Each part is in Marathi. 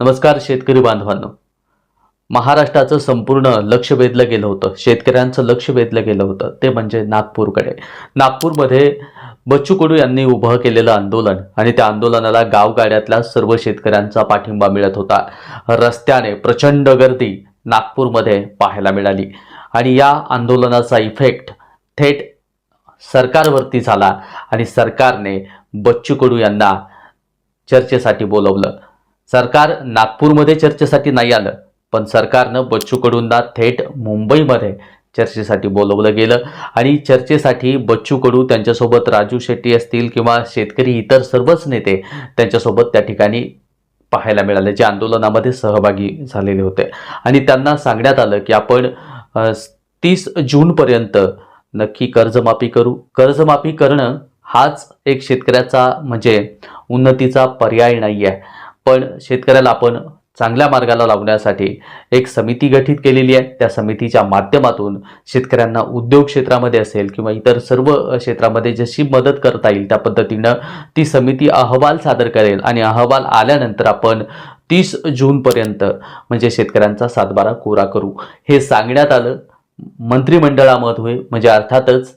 नमस्कार शेतकरी बांधवांनो. महाराष्ट्राचं संपूर्ण लक्ष वेधलं गेलं होतं. शेतकऱ्यांचं लक्ष वेधलं गेलं होतं. ते म्हणजे नागपूरकडे. नागपूरमध्ये बच्चू कडू यांनी उभं केलेलं आंदोलन आणि त्या आंदोलनाला गावगाड्यातल्या सर्व शेतकऱ्यांचा पाठिंबा मिळत होता. रस्त्याने प्रचंड गर्दी नागपूरमध्ये पाहायला मिळाली. आणि या आंदोलनाचा इफेक्ट थेट सरकारवरती झाला आणि सरकारने बच्चू कडू यांना चर्चेसाठी बोलवलं. सरकार नागपूरमध्ये चर्चेसाठी नाही आलं पण सरकारनं बच्चू कडूंना थेट मुंबईमध्ये चर्चेसाठी बोलवलं गेलं. आणि चर्चेसाठी बच्चू कडू त्यांच्यासोबत राजू शेट्टी असतील किंवा शेतकरी इतर सर्वच नेते त्यांच्यासोबत त्या ठिकाणी पाहायला मिळाले जे आंदोलनामध्ये सहभागी झालेले होते. आणि त्यांना सांगण्यात आलं की आपण तीस जूनपर्यंत नक्की कर्जमाफी करू. कर्जमाफी करणं हाच एक शेतकऱ्याचा म्हणजे उन्नतीचा पर्याय नाही आहे पण शेतकऱ्याला आपण चांगल्या मार्गाला लावण्यासाठी एक समिती गठीत केलेली आहे. त्या समितीच्या माध्यमातून शेतकऱ्यांना उद्योग क्षेत्रामध्ये असेल किंवा इतर सर्व क्षेत्रामध्ये जशी मदत करता येईल त्या पद्धतीनं ती समिती अहवाल सादर करेल आणि अहवाल आल्यानंतर आपण तीस जूनपर्यंत म्हणजे शेतकऱ्यांचा सातबारा कोरा करू. हे सांगण्यात आलं. मंत्रिमंडळामध्ये म्हणजे अर्थातच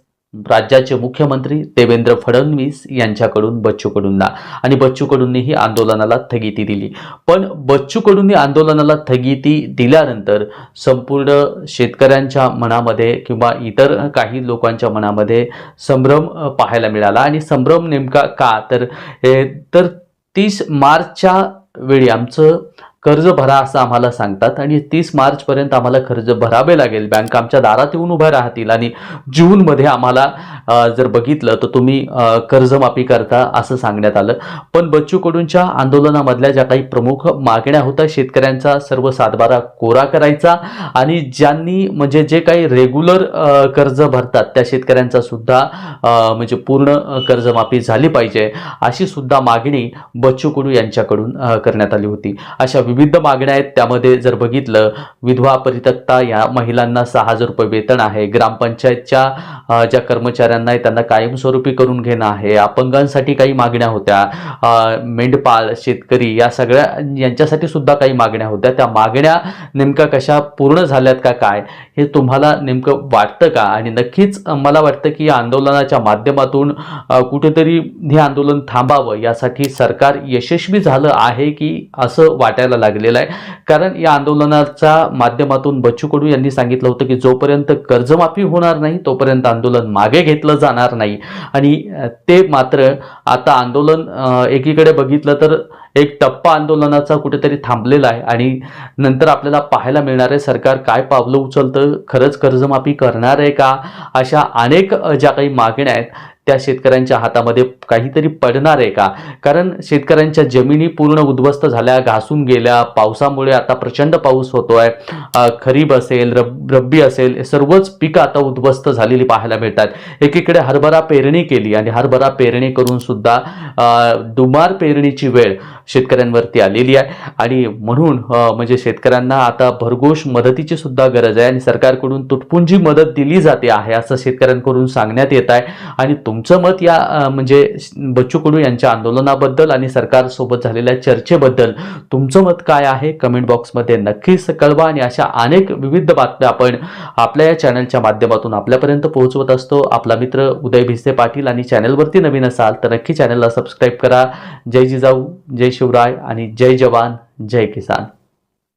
राज्याचे मुख्यमंत्री देवेंद्र फडणवीस यांच्याकडून बच्चू कडूंना आणि बच्चू कडूंनीही आंदोलनाला स्थगिती दिली. पण बच्चू कडूंनी आंदोलनाला स्थगिती दिल्यानंतर संपूर्ण शेतकऱ्यांच्या मनामध्ये किंवा इतर काही लोकांच्या मनामध्ये संभ्रम पाहायला मिळाला. आणि संभ्रम नेमका का? तर तर तीस मार्चच्या वेळी आमचं कर्ज भरा असं आम्हाला सांगतात आणि तीस मार्चपर्यंत आम्हाला कर्ज भरावे लागेल. बँक आमच्या दारात येऊन उभ्या राहतील आणि जूनमध्ये आम्हाला जर बघितलं तर तुम्ही कर्जमाफी करता असं सांगण्यात आलं. पण बच्चू कडूंच्या आंदोलनामधल्या ज्या काही प्रमुख मागण्या होत्या शेतकऱ्यांचा सर्व सातबारा कोरा करायचा आणि ज्यांनी म्हणजे जे काही रेग्युलर कर्ज भरतात त्या शेतकऱ्यांचा सुद्धा म्हणजे पूर्ण कर्जमाफी झाली पाहिजे अशी सुद्धा मागणी बच्चू कडू यांच्याकडून करण्यात आली होती. अशा विविध मागण्या आहेत त्यामध्ये जर बघितलं विधवा परित्यक्ता या महिलांना सहा हजार रुपये वेतन आहे. ग्रामपंचायतच्या ज्या कर्मचाऱ्यांना आहे त्यांना कायमस्वरूपी करून घेणं आहे. अपंगांसाठी काही मागण्या होत्या. मेंढपाळ शेतकरी या सगळ्या यांच्यासाठी सुद्धा काही मागण्या होत्या. त्या मागण्या नेमक्या कशा पूर्ण झाल्यात का काय हे तुम्हाला नेमकं वाटतं का? आणि नक्कीच मला वाटतं की या आंदोलनाच्या माध्यमातून कुठेतरी हे आंदोलन थांबावं. यासाठी सरकार यशस्वी झालं आहे की असं वाटायला लागलेला आहे. कारण या आंदोलनाच्या माध्यमातून बच्चू कडू यांनी सांगितलं होतं की जोपर्यंत कर्जमाफी होणार नाही तोपर्यंत आंदोलन मागे घेतलं जाणार नाही. आणि ते मात्र आता आंदोलन एकीकडे बघितलं तर एक टप्पा आंदोलनाचा कुठेतरी थांबलेला आहे. आणि नंतर आपल्याला पाहायला मिळणार आहे सरकार काय पावलं उचलतं खरंच कर्जमाफी करणार आहे का? अशा अनेक ज्या काही मागण्या आहेत त्या शेतकऱ्यांच्या हातामध्ये काहीतरी पडणार आहे का? कारण शेतकऱ्यांच्या जमिनी पूर्ण उद्ध्वस्त झाल्या घासून गेल्या पावसामुळे आता प्रचंड पाऊस होतो आहे खरीप असेल रब रब्बी असेल हे सर्वच पिकं आता उद्ध्वस्त झालेली पाहायला मिळतात. एकीकडे हरभरा पेरणी केली आणि हरभरा पेरणी करून सुद्धा दुमार पेरणीची वेळ शेतकऱ्यांवरती आलेली आहे. आणि म्हणून म्हणजे शेतकऱ्यांना आता भरघोष मदतीची सुद्धा गरज आहे आणि सरकारकडून तुटपुंजी मदत दिली जाते आहे असं शेतकऱ्यांकडून सांगण्यात येत आहे. आणि तुमचं मत या म्हणजे बच्चू कडू यांच्या आंदोलनाबद्दल आणि सरकारसोबत झालेल्या चर्चेबद्दल तुमचं मत काय आहे? कमेंट बॉक्समध्ये नक्कीच कळवा आणि अशा अनेक विविध बातम्या आपण आपल्या या चॅनलच्या माध्यमातून आपल्यापर्यंत पोहोचवत असतो. आपला मित्र उदय भिसे पाटील आणि चॅनलवरती नवीन असाल तर नक्की चॅनलला सबस्क्राईब करा. जय जिजाऊ जय शिवराय आणि जय जवान जय किसान.